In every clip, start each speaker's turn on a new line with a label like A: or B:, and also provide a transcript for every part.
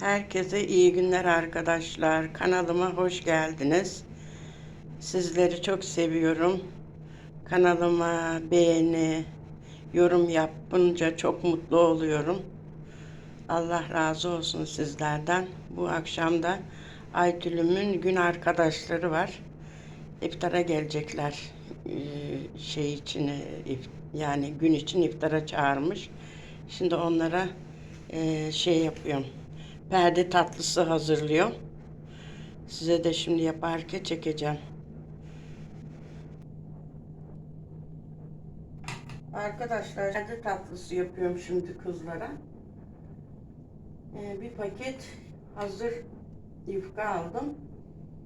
A: Herkese iyi günler arkadaşlar. Kanalıma hoş geldiniz. Sizleri çok seviyorum. Kanalıma beğeni, yorum yapınca çok mutlu oluyorum. Allah razı olsun sizlerden. Bu akşam da Aytülüm'ün gün arkadaşları var. İftara gelecekler. Ee, şey için e, yani gün için iftara çağırmış. Şimdi onlara e, şey yapıyorum. Perde tatlısı hazırlıyor. Size de şimdi yaparken çekeceğim. Arkadaşlar perde tatlısı yapıyorum şimdi kızlara. Ee, bir paket hazır yufka aldım.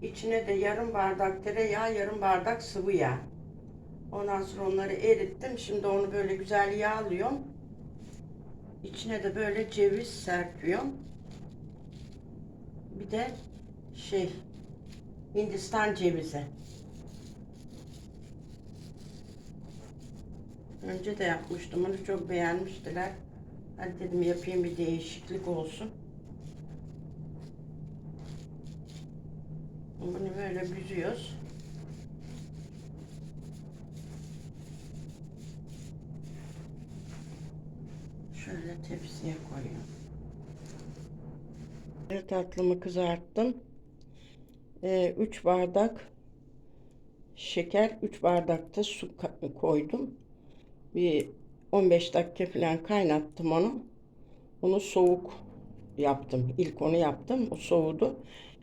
A: İçine de yarım bardak tereyağı, yarım bardak sıvı yağ. Ondan sonra onları erittim. Şimdi onu böyle güzel yağlıyorum. İçine de böyle ceviz serpiyorum. Bir de şey Hindistan cevizi. Önce de yapmıştım onu çok beğenmiştiler. Hadi dedim yapayım bir değişiklik olsun. Bunu böyle büzüyoruz. Şöyle tepsiye koyuyorum. Bir tatlımı kızarttım. 3 bardak şeker, 3 bardak da su koydum. Bir 15 dakika falan kaynattım onu. Onu soğuk yaptım. İlk onu yaptım. O soğudu.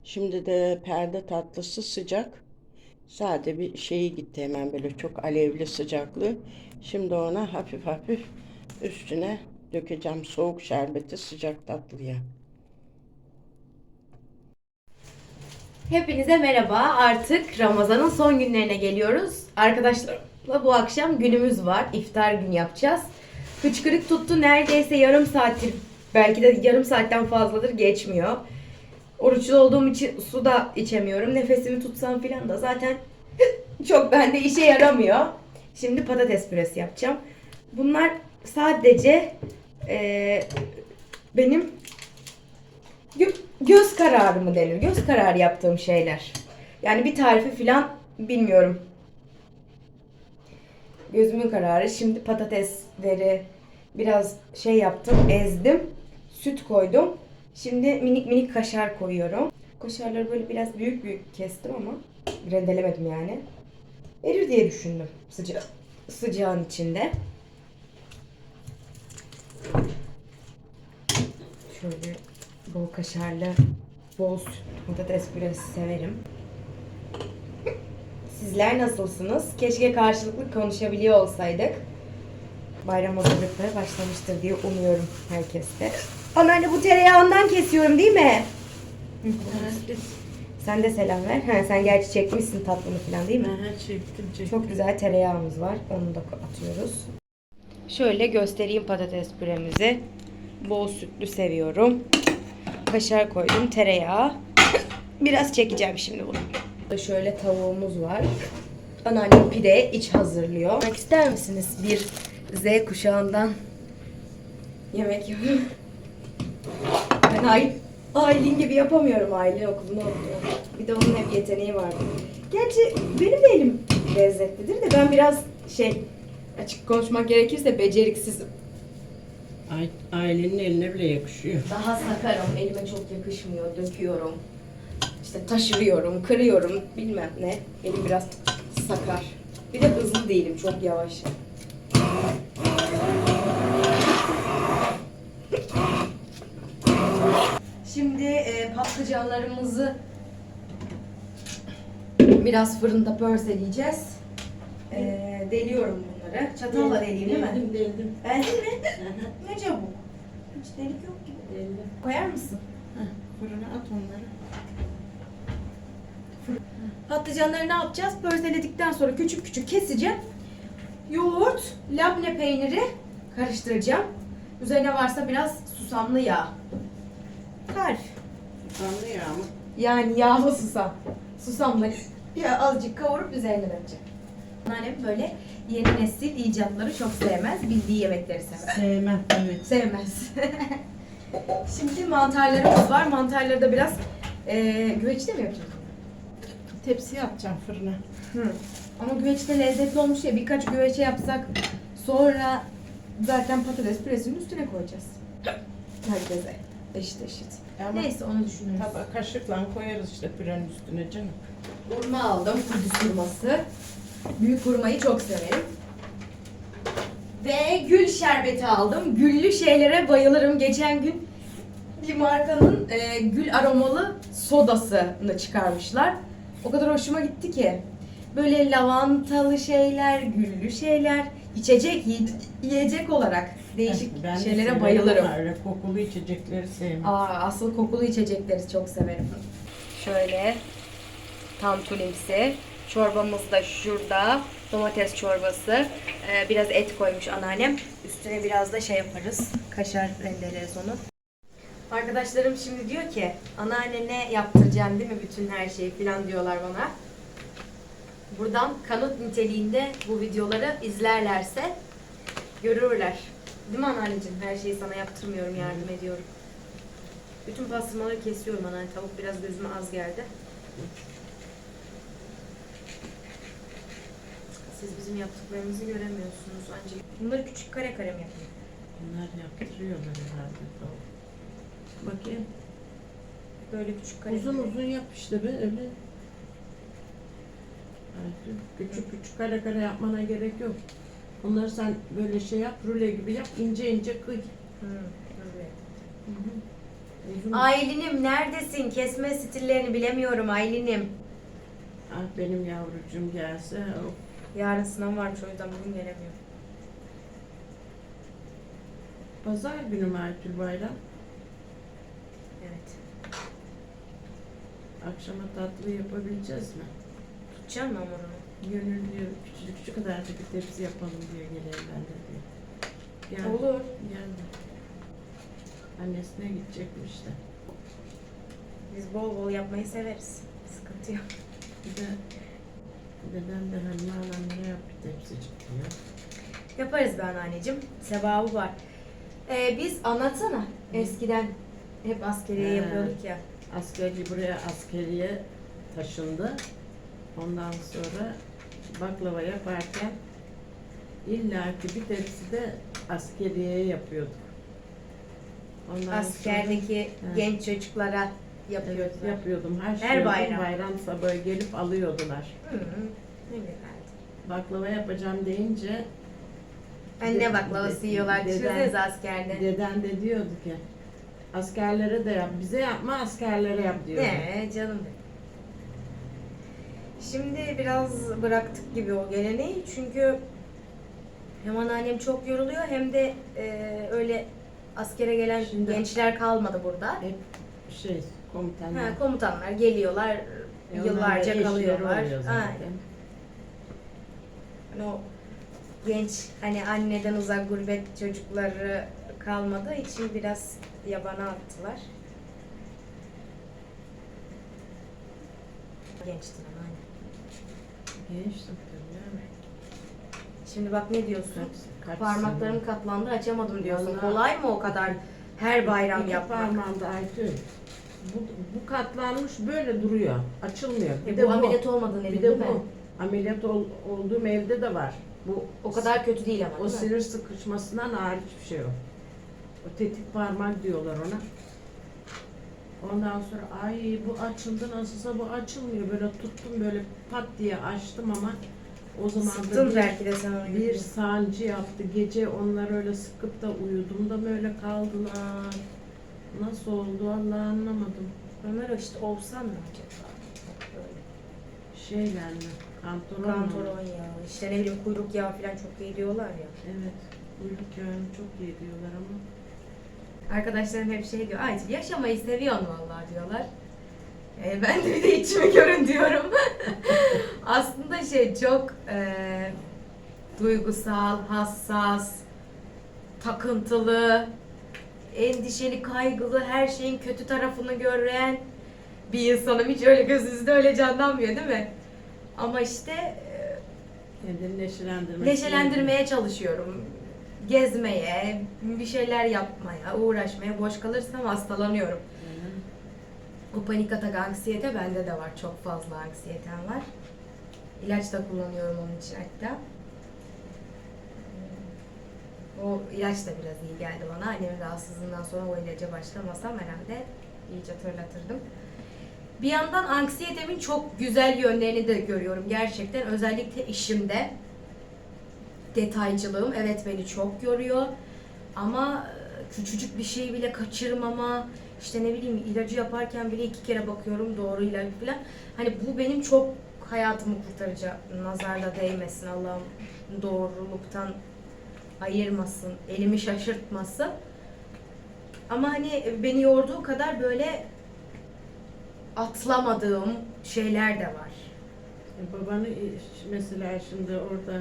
A: Şimdi de perde tatlısı sıcak. Sade bir şeyi gitti hemen böyle çok alevli sıcaklığı. Şimdi ona hafif hafif üstüne dökeceğim soğuk şerbeti sıcak tatlıya.
B: Hepinize merhaba. Artık Ramazan'ın son günlerine geliyoruz. Arkadaşlarımla bu akşam günümüz var. İftar günü yapacağız. Hıçkırık tuttu neredeyse yarım saattir. Belki de yarım saatten fazladır geçmiyor. Oruçlu olduğum için su da içemiyorum. Nefesimi tutsam filan da zaten çok bende işe yaramıyor. Şimdi patates püresi yapacağım. Bunlar sadece eee, benim göz kararı mı denir? Göz kararı yaptığım şeyler. Yani bir tarifi falan bilmiyorum. Gözümün kararı. Şimdi patatesleri biraz şey yaptım, ezdim. Süt koydum. Şimdi minik minik kaşar koyuyorum. Kaşarları böyle biraz büyük büyük kestim ama rendelemedim yani. Erir diye düşündüm sıca sıcağın içinde. Şöyle bol kaşarlı, bol süt, patates püresi severim. Sizler nasılsınız? Keşke karşılıklı konuşabiliyor olsaydık. Bayram hazırlıkları başlamıştır diye umuyorum herkeste. Anneanne bu tereyağından kesiyorum değil mi? Sen de selam ver. Ha, sen gerçi çekmişsin tatlını falan değil mi?
A: çektim çektim.
B: Çok güzel tereyağımız var. Onu da atıyoruz. Şöyle göstereyim patates püremizi. Bol sütlü seviyorum. Kaşar koydum, tereyağı. Biraz çekeceğim şimdi bunu. Şöyle tavuğumuz var. Anneannem pide iç hazırlıyor. Yemek ister misiniz? Bir Z kuşağından yemek yapıyorum. Ben Ay- Aylin gibi yapamıyorum aile okulunu okuyorum. Bir de onun hep yeteneği var. Gerçi benim de elim lezzetlidir de ben biraz şey açık konuşmak gerekirse beceriksizim.
A: Ailenin eline bile yakışıyor.
B: Daha sakarım. Elime çok yakışmıyor. Döküyorum. İşte taşırıyorum, kırıyorum. Bilmem ne. Elim biraz sakar. Bir de hızlı değilim. Çok yavaş. Şimdi e, patlıcanlarımızı biraz fırında pörseleyeceğiz. E, deliyorum bunları. Çatalla deleyeyim değil mi?
A: Deldim deldim.
B: Beğendin mi? ne çabuk. Hiç delik yok gibi.
A: Deldim.
B: Koyar mısın?
A: Fırına at onları.
B: Patlıcanları ne yapacağız? Pörseledikten sonra küçük küçük keseceğim. Yoğurt, labne peyniri karıştıracağım. Üzerine varsa biraz susamlı yağ. Tarif.
A: Susamlı yağ mı?
B: Yani yağlı susam. Susamla ya azıcık kavurup üzerine dökeceğim. Anneannem böyle yeni nesil icatları çok sevmez. Bildiği yemekleri sever.
A: Sevmem evet.
B: Sevmez. Şimdi mantarlarımız var. Mantarları da biraz eee güveçte mi yapacağız?
A: Tepsiye atacağım fırına.
B: Hı. Ama güveçte lezzetli olmuş ya birkaç güveçe yapsak sonra zaten patates püresinin üstüne koyacağız. Herkese eşit eşit.
A: Ama
B: Neyse onu düşünürüz.
A: Tabak kaşıkla koyarız işte pürenin üstüne canım.
B: Hurma aldım, Kudüs hurması. Büyük hurmayı çok severim. Ve gül şerbeti aldım. Güllü şeylere bayılırım. Geçen gün bir markanın e, gül aromalı sodasını çıkarmışlar. O kadar hoşuma gitti ki. Böyle lavantalı şeyler, güllü şeyler, içecek, yi- yiyecek olarak değişik
A: Ben de
B: şeylere
A: severim
B: bayılırım.
A: Öyle kokulu içecekleri sevmem.
B: Aa, asıl kokulu içecekleri çok severim. Şöyle tantulimsi. Çorbamız da şurada. Domates çorbası. Ee, biraz et koymuş anneannem. Üstüne biraz da şey yaparız. Kaşar rendeleriz onu. Arkadaşlarım şimdi diyor ki anneanne ne yaptıracaksın değil mi bütün her şeyi falan diyorlar bana. Buradan kanıt niteliğinde bu videoları izlerlerse görürler. Değil mi anneanneciğim? Her şeyi sana yaptırmıyorum, yardım ediyorum. Bütün pastırmaları kesiyorum anneanne. Tavuk biraz gözüme az geldi. Siz bizim yaptıklarımızı göremiyorsunuz ancak. Bunları küçük kare kare mi yapayım?
A: Bunlar yaptırıyorlar herhalde. Bakayım.
B: Böyle küçük kare
A: Uzun
B: kare.
A: uzun yap işte böyle. Evet, Küçük küçük kare kare yapmana gerek yok. Bunları sen böyle şey yap, rüle gibi yap, ince ince kıy.
B: Hı, böyle.
A: Uzun.
B: Aylin'im neredesin? Kesme stillerini bilemiyorum Aylin'im.
A: Ah benim yavrucuğum gelse. oh.
B: Yarın sınav varmış o yüzden bugün gelemiyorum.
A: Pazar günü Aytül Bayram?
B: Evet.
A: Akşama tatlı yapabileceğiz mi?
B: Tutacağım mı hamurunu?
A: Gönül diyor küçücük şu kadarcık bir tepsi yapalım diyor geleyim ben de diyor. Gel,
B: Olur.
A: Geldi. Annesine gidecekmiş de.
B: Biz bol bol yapmayı severiz. Sıkıntı yok.
A: Bir de dedem de Halime annemlere yap bir tepsicik diyor.
B: Yaparız be anneanneciğim. Sevabı var. Ee, biz anlatsana. Eskiden hep askeriye
A: He.
B: yapıyorduk ya.
A: Askeri buraya askeriye taşındı. Ondan sonra baklava yaparken illaki bir tepside askeriye yapıyorduk. Ondan sonra-
B: Askerdeki
A: He.
B: genç çocuklara
A: Evet,
B: yapıyorduk.
A: yapıyordum. Her,
B: Her
A: şey
B: bayram.
A: bayram sabahı gelip alıyordular.
B: Hı hı. Ne güzeldi.
A: Baklava yapacağım deyince
B: Anne baklavası yiyorlar.
A: deden-
B: Düşünsenize askerde.
A: deden de diyordu ki askerlere de yap, bize yapma askerlere yap diyordu.
B: Ne canım benim. Şimdi biraz bıraktık gibi o geleneği çünkü hem anneannem çok yoruluyor hem de e, öyle askere gelen
A: Şimdi-
B: gençler kalmadı burada.
A: Hep şey komutanlar.
B: Ha, komutanlar geliyorlar,
A: E, da
B: yıllarca
A: eşleri
B: kalıyorlar.
A: oluyor zaten.
B: Aynen. Hani o genç hani anneden uzak gurbet çocukları kalmadığı için biraz yabana attılar. Gençtin ama hani.
A: Gençtim tabii ya.
B: Şimdi bak ne diyorsun?
A: Kaç-
B: Parmaklarım katlandı açamadım diyorsun.
A: Vallahi-
B: Kolay mı o kadar her bayram
A: İki
B: yapmak?
A: parmağında Aytül. Bu, bu katlanmış böyle duruyor. Açılmıyor.
B: E, bu ameliyat olmadığın
A: Bir
B: evin
A: de
B: değil mi?
A: bu. Ameliyat ol, olduğum evde de var. Bu
B: O kadar kötü değil ama
A: o
B: değil mi?
A: sinir sıkışmasından hariç bir şey yok. O tetik parmak diyorlar ona. Ondan sonra ay bu açıldı nasılsa bu açılmıyor. Böyle tuttum böyle pat diye açtım ama o zaman da
B: Sıktın
A: bir,
B: belki de sen onu
A: bir
B: bir
A: sancı yaptı. Gece onlar öyle sıkıp da uyudum da böyle kaldılar. Nasıl oldu Allah anlamadım.
B: Onlar işte olsan mı acaba? Böyle.
A: Şeyler mi? Kantoron mu?
B: Kantoron yağı, işte ne bileyim kuyruk yağı falan çok iyi diyorlar ya.
A: Evet. Uyluk yağını çok iyi diyorlar ama.
B: Arkadaşlarım hep şey diyor, Ayçil yaşamayı seviyorsun vallahi diyorlar. E, ben de bir de içimi görün diyorum. Aslında şey çok e, duygusal, hassas, takıntılı, endişeli, kaygılı, her şeyin kötü tarafını gören bir insanım. Hiç öyle gözünüzde öyle canlanmıyor değil mi? Ama işte e,
A: Kendini neşelendirmek.
B: neşelendirmeye çalışıyorum. gezmeye, bir şeyler yapmaya, uğraşmaya boş kalırsam hastalanıyorum. Bu panik atak anksiyete bende de var. Çok fazla anksiyetem var. İlaç da kullanıyorum onun için hatta. O ilaç da biraz iyi geldi bana. Annemin rahatsızlığından sonra o ilaca başlamasam herhalde iyice hatırlatırdım. Bir yandan anksiyetemin çok güzel yönlerini de görüyorum gerçekten. Özellikle işimde. Detaycılığım evet beni çok yoruyor. Ama e, küçücük bir şey bile kaçırmama, işte ne bileyim ilacı yaparken bile iki kere bakıyorum doğru ilaç falan. Hani bu benim çok hayatımı kurtaracak. Nazarla değmesin Allah'ım doğruluktan ayırmasın, elimi şaşırtmasın. Ama hani beni yorduğu kadar böyle atlamadığım şeyler de var.
C: E, Babanı e, mesela şimdi orada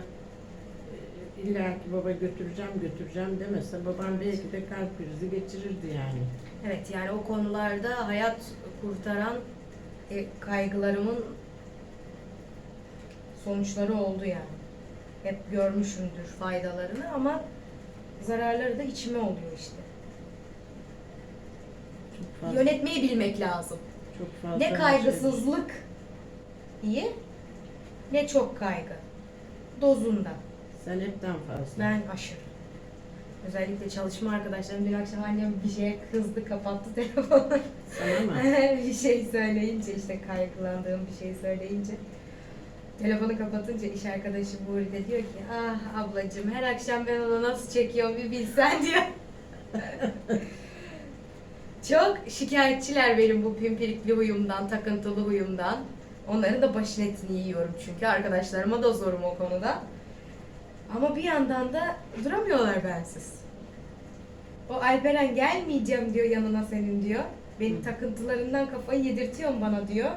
C: e, illa ki baba götüreceğim götüreceğim demese baban belki de kalp krizi geçirirdi yani.
B: Evet yani o konularda hayat kurtaran e, kaygılarımın sonuçları oldu yani. Hep görmüşümdür faydalarını ama zararları da içime oluyor işte.
C: Çok fazla,
B: Yönetmeyi bilmek lazım.
C: çok fazla
B: Ne kaygısızlık iyi ne çok kaygı. Dozunda.
C: Sen hepten fazla.
B: Ben aşırı. Özellikle çalışma arkadaşlarım dün akşam annem bir şeye kızdı kapattı telefonu.
C: Sana mı?
B: bir şey söyleyince işte kaygılandığım bir şey söyleyince telefonu kapatınca iş arkadaşı Buğri de diyor ki ah ablacığım her akşam ben onu nasıl çekiyorum bir bilsen diyor. Çok şikayetçiler benim bu pimpirikli huyumdan, takıntılı huyumdan. Onların da başın etini yiyorum çünkü arkadaşlarıma da zorum o konuda. Ama bir yandan da duramıyorlar bensiz. O Alperen gelmeyeceğim diyor yanına senin diyor. Benim takıntılarından kafayı yedirtiyorsun bana diyor.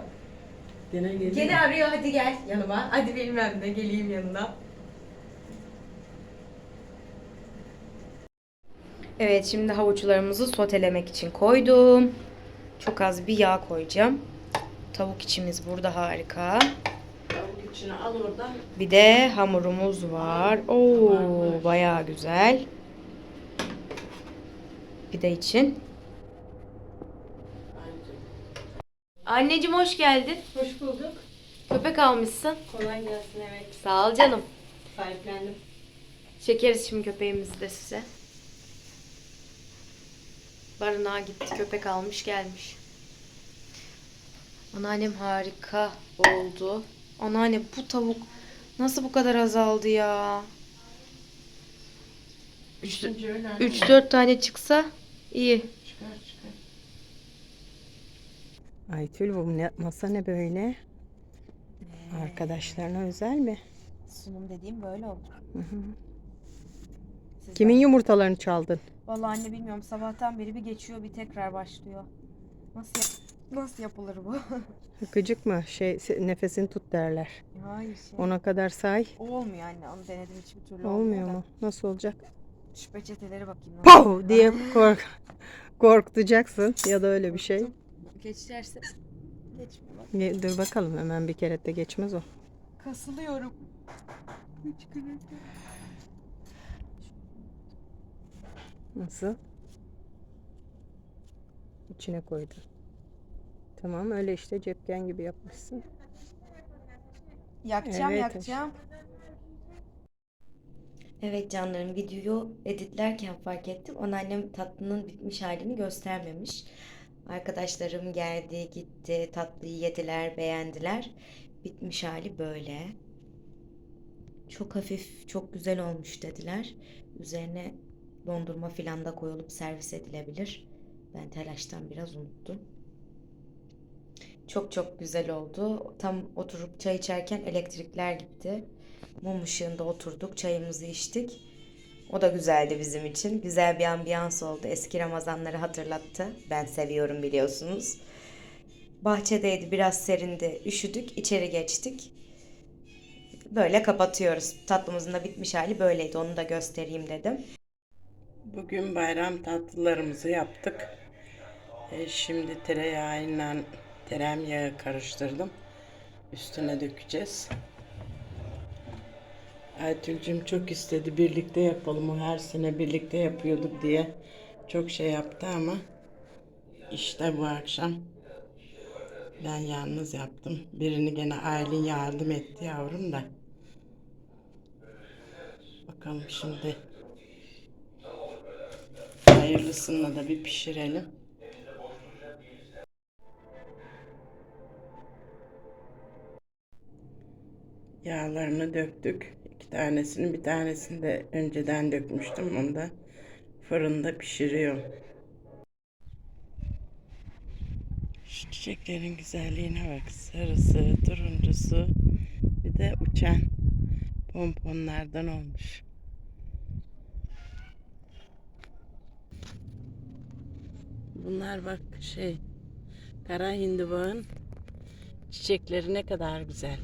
C: Gene geliyor.
B: Gene arıyor hadi gel yanıma. Hadi bilmem ne geleyim yanına. Evet şimdi havuçlarımızı sotelemek için koydum. Çok az bir yağ koyacağım. Tavuk içimiz burada harika.
C: Tavuk içine al oradan.
B: Bir de hamurumuz var. Oo bayağı güzel. Bir de için. Anneciğim hoş geldin.
D: Hoş bulduk.
B: Köpek almışsın.
D: Kolay gelsin evet.
B: Sağ ol canım.
D: Sahiplendim.
B: Çekeriz şimdi köpeğimizi de size. Barınağa gitti. Köpek almış gelmiş. Anneannem harika oldu. Anneanne bu tavuk nasıl bu kadar azaldı ya?
C: Önce öyle anne.
B: 3-4 tane çıksa iyi.
A: Aytül bu ne, masa ne böyle? Arkadaşlarına özel mi?
B: Sunum dediğim böyle oldu.
A: Kimin yumurtalarını çaldın?
B: Vallahi anne bilmiyorum. Sabahtan beri bir geçiyor bir tekrar başlıyor. Nasıl yap- nasıl yapılır bu?
A: Gıcık mı? Şey nefesini tut derler.
B: Hayır şey.
A: Ona kadar say.
B: Olmuyor anne. Onu denedim hiçbir türlü
A: Olmuyor
B: da.
A: mu? Nasıl olacak?
B: Şu peçeteleri bakayım.
A: Pow diye kork korkutacaksın ya da öyle bir şey.
B: Geçerse geçmiyor bak.
A: Ge- Dur bakalım hemen bir kere de geçmez o.
B: Kasılıyorum.
A: Nasıl? İçine koydum. Tamam öyle işte cepken gibi yapmışsın.
B: Yakacağım
A: Evet.
B: yakacağım. Evet canlarım videoyu editlerken fark ettim. Anneannem tatlının bitmiş halini göstermemiş. Arkadaşlarım geldi gitti tatlıyı yediler beğendiler. Bitmiş hali böyle. Çok hafif çok güzel olmuş dediler. Üzerine dondurma filan da koyulup servis edilebilir. Ben telaştan biraz unuttum. Çok çok güzel oldu. Tam oturup çay içerken elektrikler gitti. Mum ışığında oturduk, çayımızı içtik. O da güzeldi bizim için. Güzel bir ambiyans oldu. Eski Ramazanları hatırlattı. Ben seviyorum biliyorsunuz. Bahçedeydi, biraz serindi. Üşüdük, içeri geçtik. Böyle kapatıyoruz. Tatlımızın da bitmiş hali böyleydi. Onu da göstereyim dedim.
A: Bugün bayram tatlılarımızı yaptık. E, şimdi tereyağıyla tereyağını karıştırdım. Üstüne dökeceğiz. Aytül'cüm çok istedi birlikte yapalım. O her sene birlikte yapıyorduk diye. Çok şey yaptı ama işte bu akşam ben yalnız yaptım. Birini gene Aylin yardım etti yavrum da. Bakalım şimdi. Hayırlısını da bir pişirelim. Yağlarını döktük. Tanesini bir tanesini de önceden dökmüştüm. Onu da fırında pişiriyorum. Şu çiçeklerin güzelliğine bak. Sarısı, turuncusu, bir de uçan pomponlardan olmuş. Bunlar bak şey kara hindibağın çiçekleri ne kadar güzel.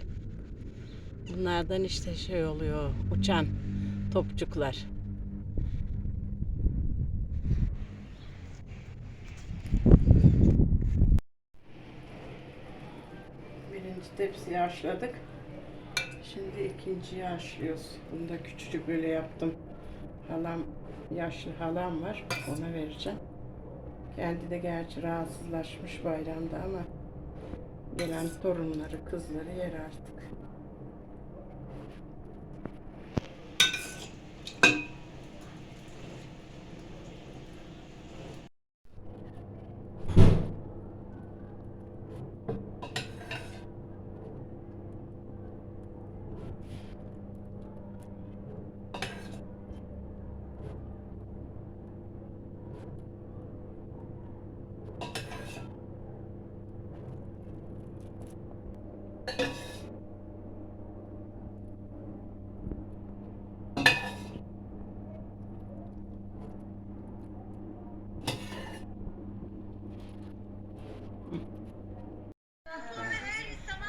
A: Bunlardan işte şey oluyor uçan topçuklar. Birinci tepsiyi haşladık. Şimdi ikinciyi haşlıyoruz. Bunu da küçücük böyle yaptım. Halam, yaşlı halam var. Ona vereceğim. Kendi de gerçi rahatsızlaşmış bayramda ama gelen torunları, kızları yer artık.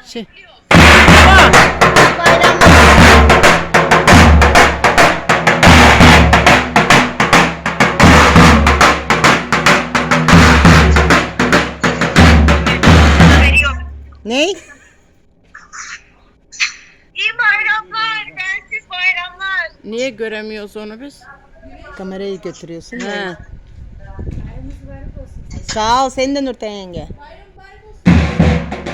A: Şey.
E: Ney?
F: İyi bayramlar, bensiz bayramlar.
A: Niye göremiyoruz onu biz?
E: Kamerayı götürüyorsun.
A: He.
E: Sağ ol senin de Nurten yenge.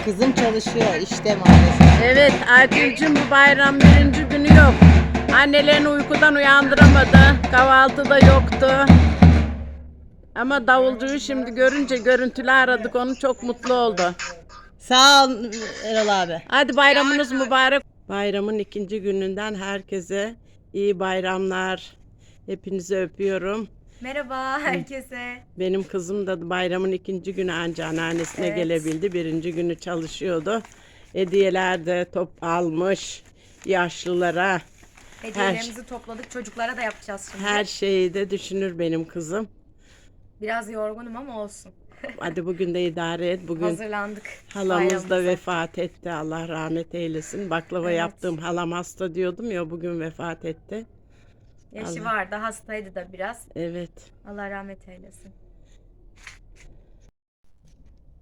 E: Kızım çalışıyor işte maalesef.
A: Evet Aytül'cüm bu bayram birinci günü yok. Annelerini uykudan uyandıramadı. Kahvaltıda yoktu. Ama davulcuyu şimdi görünce görüntülü aradık onu çok mutlu oldu.
E: Sağ ol Erol abi.
A: Hadi bayramınız mübarek. Bayramın ikinci gününden herkese iyi bayramlar. Hepinizi öpüyorum.
B: Merhaba herkese.
A: Benim kızım da bayramın ikinci günü anca anneannesine
B: Evet.
A: gelebildi. Birinci günü çalışıyordu. Hediyeler de top almış yaşlılara.
B: Hediyelerimizi topladık. Çocuklara da yapacağız şimdi.
A: Her şeyi de düşünür benim kızım.
B: Biraz yorgunum ama olsun.
A: Hadi bugün de idare et. Bugün
B: Hazırlandık.
A: halamız da vefat etti. Allah rahmet eylesin. Baklava
B: Evet.
A: yaptığım halam hasta diyordum ya bugün vefat etti.
B: Yaşı
A: Allah.
B: vardı. Hastaydı da biraz.
A: Evet.
B: Allah rahmet eylesin.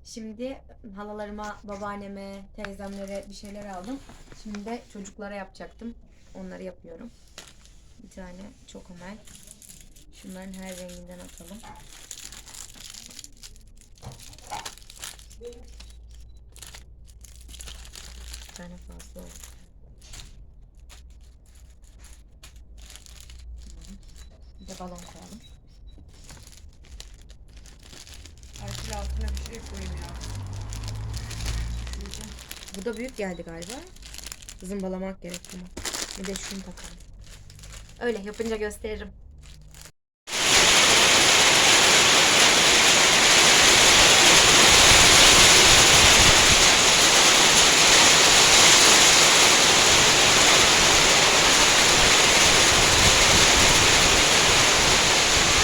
B: Şimdi halalarıma, babaanneme, teyzemlere bir şeyler aldım. Şimdi de çocuklara yapacaktım. Onları yapıyorum. Bir tane çokomel. Şunların her renginden atalım. Bir tane fazla oldu. Bir de balon koyalım.
C: Artık altına bir şey koyayım ya.
B: Bu da büyük geldi galiba. Zımbalamak gerek bunu. Bir de şunu takalım. Öyle yapınca gösteririm.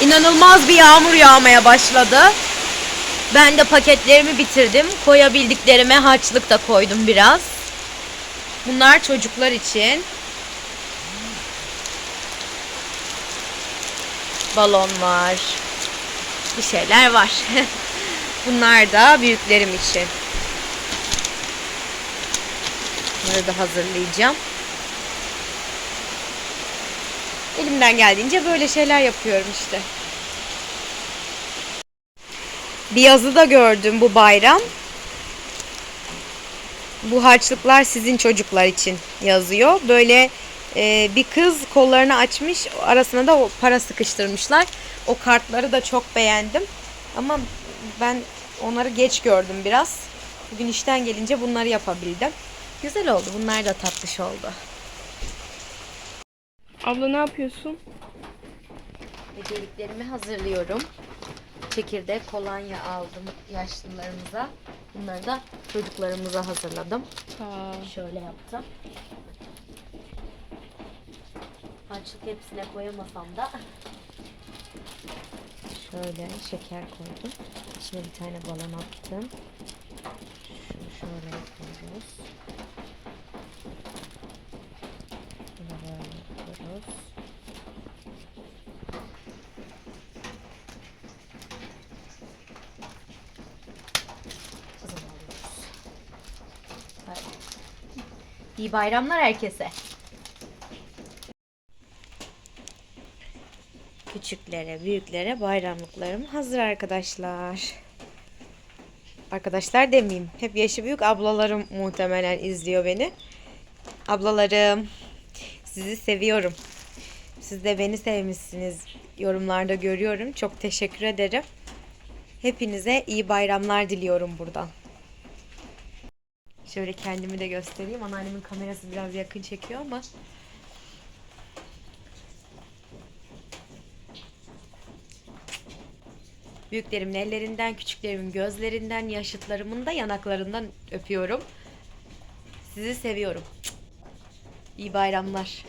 G: İnanılmaz bir yağmur yağmaya başladı. Ben de paketlerimi bitirdim. Koyabildiklerime harçlık da koydum biraz. Bunlar çocuklar için. Balon var. Bir şeyler var. Bunlar da büyüklerim için. Bunları da hazırlayacağım.
B: Elimden geldiğince böyle şeyler yapıyorum işte. Bir yazı da gördüm bu bayram. Bu harçlıklar sizin çocuklar için yazıyor. Böyle e, bir kız kollarını açmış arasına da o para sıkıştırmışlar. O kartları da çok beğendim. Ama ben onları geç gördüm biraz. Bugün işten gelince bunları yapabildim. Güzel oldu. Bunlar da tatlış oldu.
F: Abla ne yapıyorsun?
B: Hediyeliklerimi hazırlıyorum. Çekirdek, kolonya aldım yaşlılarımıza. Bunları da çocuklarımıza hazırladım. Şöyle yaptım. Harçlık hepsine koyamasam da şöyle şeker koydum. İçine bir tane balon attım. Şunu şöyle yapıyoruz. Bunu böyle yapıyoruz. O zaman alıyoruz. Bay- İyi bayramlar herkese. Küçüklere, büyüklere bayramlıklarım hazır arkadaşlar. Arkadaşlar demeyeyim. Hep yaşı büyük ablalarım muhtemelen izliyor beni. Ablalarım, sizi seviyorum. Siz de beni sevmişsiniz. Yorumlarda görüyorum. Çok teşekkür ederim. Hepinize iyi bayramlar diliyorum buradan. Şöyle kendimi de göstereyim. Anneannemin kamerası biraz yakın çekiyor ama Büyüklerimin ellerinden, küçüklerimin gözlerinden, yaşıtlarımın da yanaklarından öpüyorum. Sizi seviyorum. İyi bayramlar.